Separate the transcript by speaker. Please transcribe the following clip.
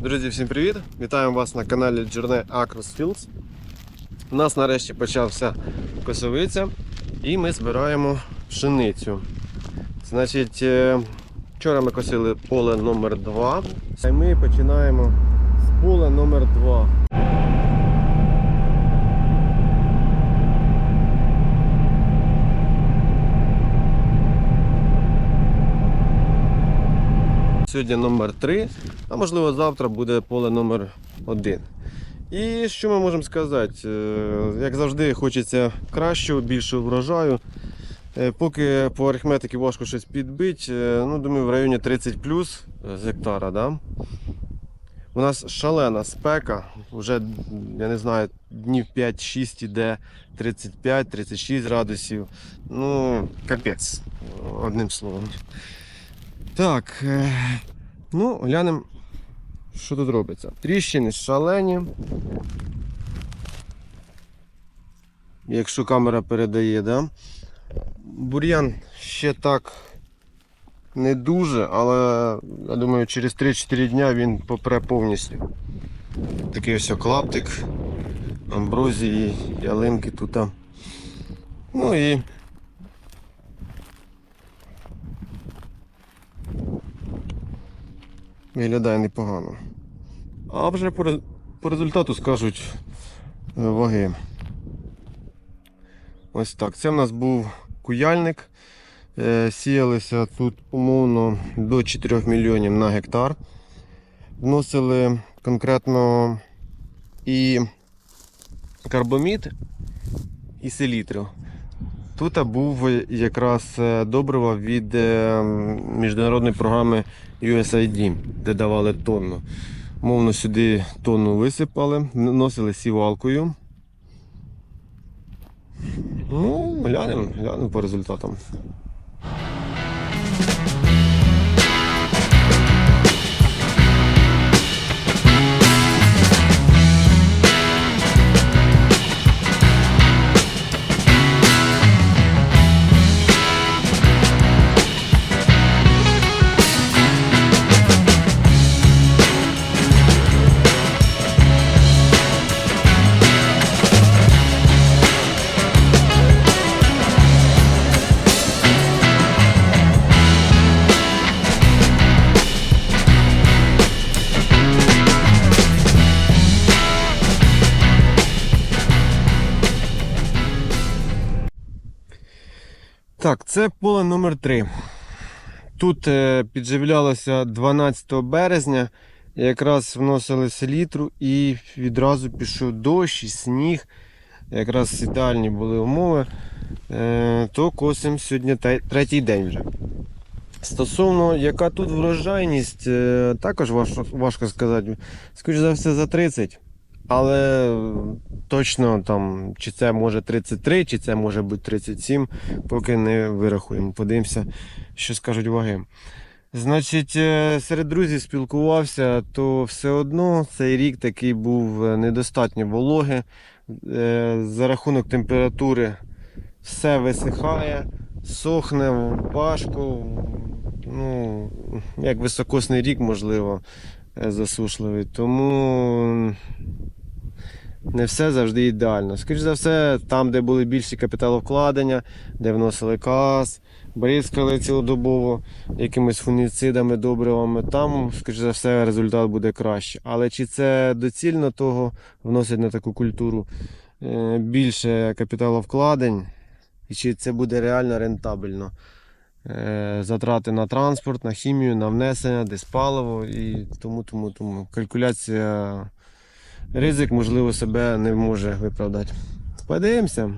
Speaker 1: Друзі, всім привіт! Вітаємо вас на каналі Journey Across Fields. У нас нарешті почався косовиця і ми збираємо пшеницю. Значить, е, вчора ми косили поле номер 2 і ми починаємо з поля номер 2 Сьогодні номер 3 а можливо завтра буде поле номер 1 І що ми можемо сказати? Е, Як завжди, хочеться кращого, більшого врожаю. Е, Поки по арифметиці важко щось підбити, е, ну, думаю, в районі 30 плюс з гектара. Да? У нас шалена спека, вже я не знаю, днів 5-6 іде 35-36 градусів. Ну, капець, одним словом. Так, е, ну, глянемо, що тут робиться. Тріщини шалені. Якщо камера передає, да? Бур'ян ще так не дуже, але я думаю, через 3-4 дня він попре повністю. Такий ось клаптик, амброзії, ялинки тут. Ну і виглядає непогано. А вже по, по результату скажуть е, ваги. Ось так. Це в нас був куяльник. Е, Сіялися тут умовно до 4 мільйонів на гектар. Вносили конкретно і карбомід, і селітру. Тут був якраз е, добрива від е, міжнародної програми USAID, де давали тонну. Мовно сюди тонну висипали, носили сівалкою. Ну, глянемо, глянемо по результатам. Так, це поле номер 3 Тут е, підживлялося 12 березня, якраз вносили селітру і відразу пішов дощ і сніг. Якраз ідеальні були умови. Е, то косимо сьогодні третій день вже. Стосовно, яка тут врожайність, е, також важко сказати. Скоріше за все за 30. Але точно там, чи це може 33, чи це може бути 37, поки не вирахуємо. Подивимося, що скажуть ваги. Значить, е, серед друзів спілкувався, то все одно цей рік такий був е, недостатньо вологи. Е, За рахунок температури все висихає, сохне важко. Ну, як високосний рік, можливо, засушливий. Тому не все завжди ідеально. Скоріше за все, там, де були більші капіталовкладення, де вносили каз, бризкали цілодобово якимись фунгіцидами, добривами, там, скоріше за все, результат буде краще. Але чи це доцільно того вносить на таку культуру е, більше капіталовкладень, і чи це буде реально рентабельно? Е, Затрати на транспорт, на хімію, на внесення, десь паливо і тому, тому, тому. Калькуляція ризик, можливо, себе не може виправдати. Подивимося.